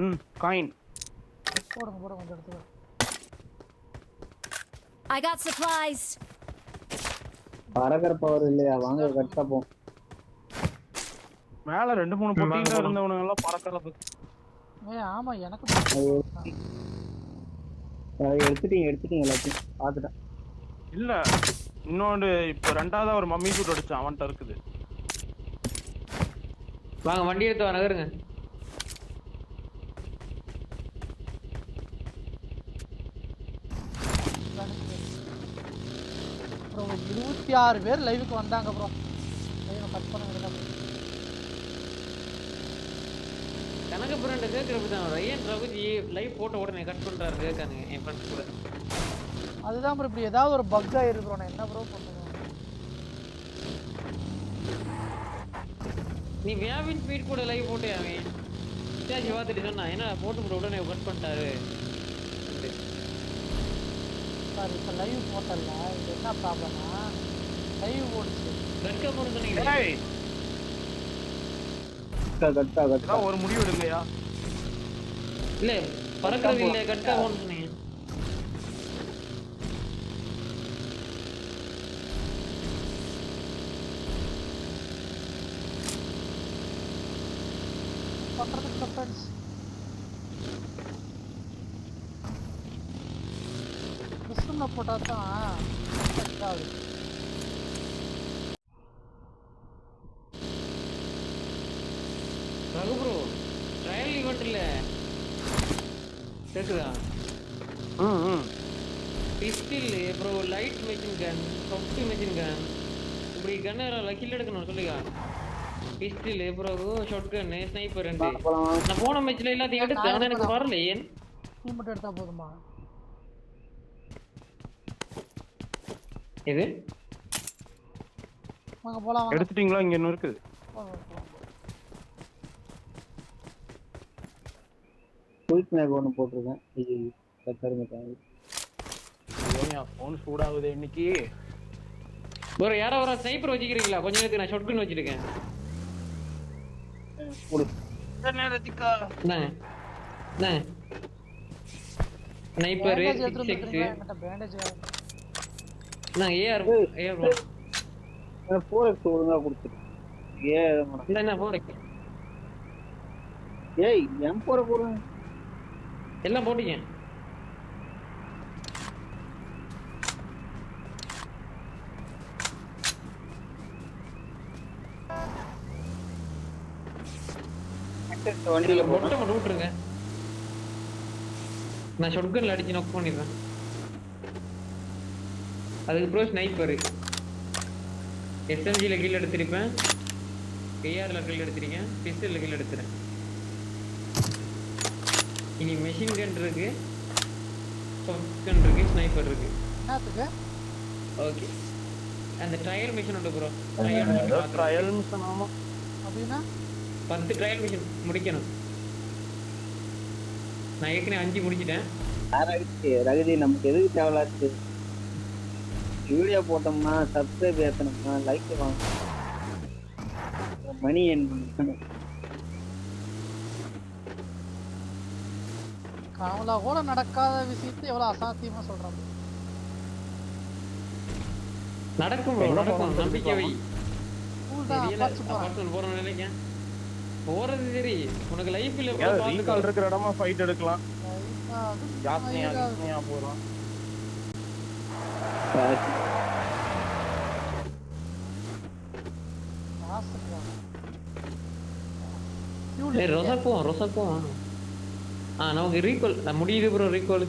ம் காயின் போடுங்க போடுங்க கொஞ்சம் எடுத்துக்கலாம் I got supplies. பறக்கிற பவர் இல்லையா? வாங்க கரெக்டா போ. மேல ரெண்டு மூணு போலாம். இருந்தவனுங்க எல்லாம் பறக்கிறது. ஏ ஆமா எனக்கு அதை எடுத்துட்டீங்க எடுத்துட்டீங்க எல்லாத்தையும். பார்த்துட்டேன். இல்ல இன்னொன்று இப்ப ரெண்டாவதா ஒரு மம்மி சூட் அடிச்சான் அவன்கிட்ட இருக்குது. வாங்க வண்டி எடுத்து நகருங்க. அப்புறம் ஒரு இருபத்தி ஆறு பேர் லைவுக்கு வந்தாங்க ப்ரோ லைவை கட் பண்ண வேண்டியதா கணக்கு பிராண்ட் கேட்கறப்ப தான் ரயன் ரகுஜி லைவ் போட்ட உடனே கட் பண்றாரு கேட்கானுங்க என் ஃப்ரெண்ட்ஸ் கூட. அதுதான் ப்ரோ இப்படி ஏதாவது ஒரு பக் ஆயிருக்கு நான் என்ன ப்ரோ பண்ணுவேன்? நீ வியாபின் ஸ்பீட் கூட லைவ் போட்டே அவன் வித்தியாசி பார்த்துட்டு சொன்னான் என்ன போட்டு போட உடனே கட் பண்ணிட்டாரு. சார் இப்போ லைவ் போட்டல இது என்ன ப்ராப்ளம்னா லைவ் ஓடிச்சு. ஒரு முடிவு எடுங்கயா இல்ல பறக்கிறது இல்ல கட் கப்பர் சொன்னீங்க. பண்ணுறதுக்கு கிறிஸ்துவில் போட்டால் தான் ஆகுது ரகு ப்ரோ ட்ரையல் ஈவெண்ட் இல்ல. ம் ம். Pistol bro light machine gun soft machine gun இப்படி கன் கில் எடுக்கணும் சொல்லுங்க. Pistol bro short gun sniper ரெண்டு நான் போன மேட்ச்ல எல்லாத்தையும் எடுத்தேன் எனக்கு வரல ஏன் நீ மட்டும் எடுத்தால் போதுமா? இது வாங்க வாங்க. எடுத்துட்டீங்களா? இங்க இன்னும் இருக்குது. போலாம், போலாம். குயிக் மேக் ஒன்று போட்டிருக்கேன். ஐயோ கத்தருங்க தாங்க ஐயோ ஃபோன் சூடாகுது இன்னைக்கு. ப்ரோ யாரோ ஒரு ஸ்னைப்பர் வச்சுக்கிறீங்களா? கொஞ்ச நேரத்துக்கு நான் ஷார்ட் கன் வச்சிருக்கேன். கொடு. நேரத்துக்கா? இந்தாங்க இந்தாங்க ஸ்னைப்பர் சிக்ஸ் பேண்டேஜ் நான் AR AR bro four X ஒழுங்கா கொடுத்துரு. ஏ என்ன போடு ஏய் எம் போற போறேன் எல்லாம் போட்டீங்க. வண்டியில மொட்டை மட்டும் விட்டுருங்க. நான் ஷொட்கன்ல அடிச்சு நொக் பண்ணிடுறேன். அதுக்கு ப்ரோ ஸ்னைப்பர் எஸ்எம்ஜியில் கீழ் எடுத்திருப்பேன். ஏஆரில் கீழ் எடுத்திருக்கேன். பிஸ்டலில் கீழ் எடுத்துறேன். இனி மெஷின் கன் இருக்கு. கன் இருக்கு ஸ்னைப்பர் இருக்கு. ஓகே அந்த ட்ரையல் மிஷின் உண்டு ப்ரோ ட்ரையல் ட்ரையல்னு சொன்னாமா அப்படின்னா? பத்து ட்ரையல் மிஷின் முடிக்கணும். நான் ஏற்கனவே அஞ்சு முடிச்சிட்டேன். ரகதி ரகதி நமக்கு எதுக்கு தேவையில்லாச்சு? வீடியோ போட்டோம்னா சப்ஸ்கிரைப் ஏத்தணும்னா லைக் வாங்க. மணி என் கனவுல கூட நடக்காத விஷயத்தை எவ்வளவு அசாத்தியமா சொல்றாங்க. நடக்கும் எங்க நடக்கும். நம்பிக்கை வை. போறோம் நினைக்கிறேன் போறது சரி. உனக்கு லைஃப் இல்ல இருக்கிற இடமா ஃபைட் எடுக்கலாம். ஜாஸ்தியா போறோம். Fuel ஏய் இல்லையா? ரொசக்கும் ரொசக்கும் ஆ நமக்கு ரீகால் முடியுது ப்ரோ ரீகால்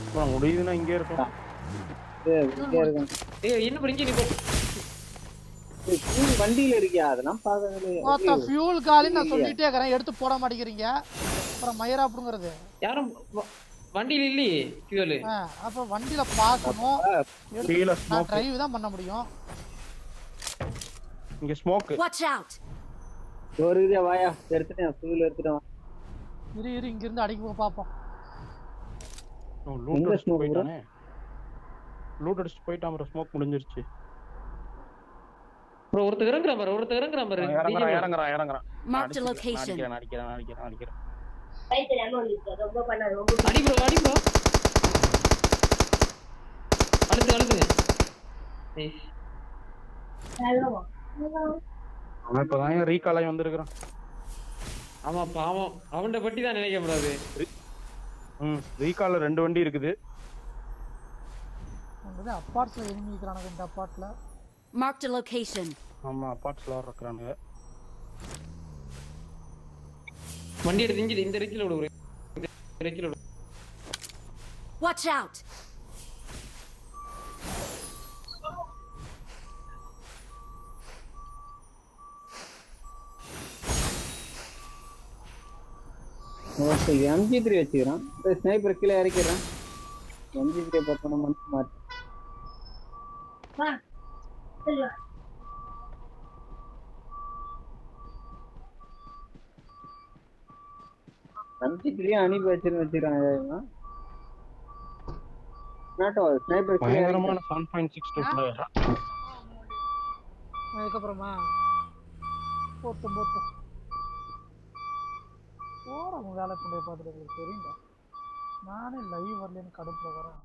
அப்புறம் முடியுதுன்னா இங்கே இருக்கும் இங்கே இருக்கேன் ஏய் என்ன பிரிஞ்சு நீ ஏய், fuel வண்டியில இருக்கியா? அதெல்லாம் பார்க்கவே மொத்த ஃபியூல் காலி நான் சொல்லிட்டே இருக்கிறேன் எடுத்து போட மாட்டேங்கிறீங்க. அப்புறம் மயிரா அப்படிங்கிறது யாரும் வண்டியில இல்லையே? ஃபியூல் அப்ப வண்டியில பார்க்கணும் எடுத்து- கீழே ஸ்மோக் டிரைவ் தான் பண்ண முடியும். இங்க ஸ்மோக் Watch out! ஒரு இதே வாயா. எடுத்துட்டேன் fuel எடுத்துட்டேன். இரு இரு இங்க இருந்து அடிக்க லூட் எங்க அடிச்சுட்டு smoke bro? போயிட்டானே லூட் அடிச்சுட்டு போயிட்டான் அப்புறம் ஸ்மோக் முடிஞ்சிருச்சு. ப்ரோ ஒருத்தர் இறங்குறான் பாரு ஒருத்தர் இறங்குறான் பாரு. இறங்குறான் இறங்குறான் இறங்குறான். Marked a நான் location. அடிக்கிறேன் நான் அடிக்கிறேன். அடிக்கிறேன் நான் அடிக்கிறேன் அடி ப்ரோ அடி ப்ரோ அடுத்து. அவன் இப்பதான் ரீகாலாகி வந்திருக்கிறான்? ஆமா பாவம் அவன்கிட்ட பட்டி தான் நினைக்க கூடாது ம் ரீகால ரெண்டு வண்டி இருக்குது. வந்து அப்பார்ட்ஸ்ல எனிமி இருக்கிறானுங்க இந்த அப்பார்ட்ல. Marked a location. ஆமா அப்பார்ட்ஸ்ல இருக்கிறானுங்க வண்டி எடுத்து இஞ்சி இந்த ரெச்சில் விடு இந்த ரெச்சில் விடு. Watch out! Okay MG three வச்சுக்கிறான். ஸ்னைப்பர் கீழே இறக்கிறான் எம்ஜி த்ரீ பார்த்தோம் மனசு மாற்றி த்ரீ அனுப்பி வச்சிருந்து வச்சுக்கிறாங்க இவன். நாட்டோ ஸ்னைப்பர். பயங்கரமான செவன் பாயிண்ட் சிக்ஸ் டூ அதுக்கப்புறமா போட்டும் போட்டும் போகிறவங்க வேலை கொண்டு போய் பார்த்துட்டு தெரியுங்க நானே லைவ் வரலன்னு கடுப்பில் வரேன்.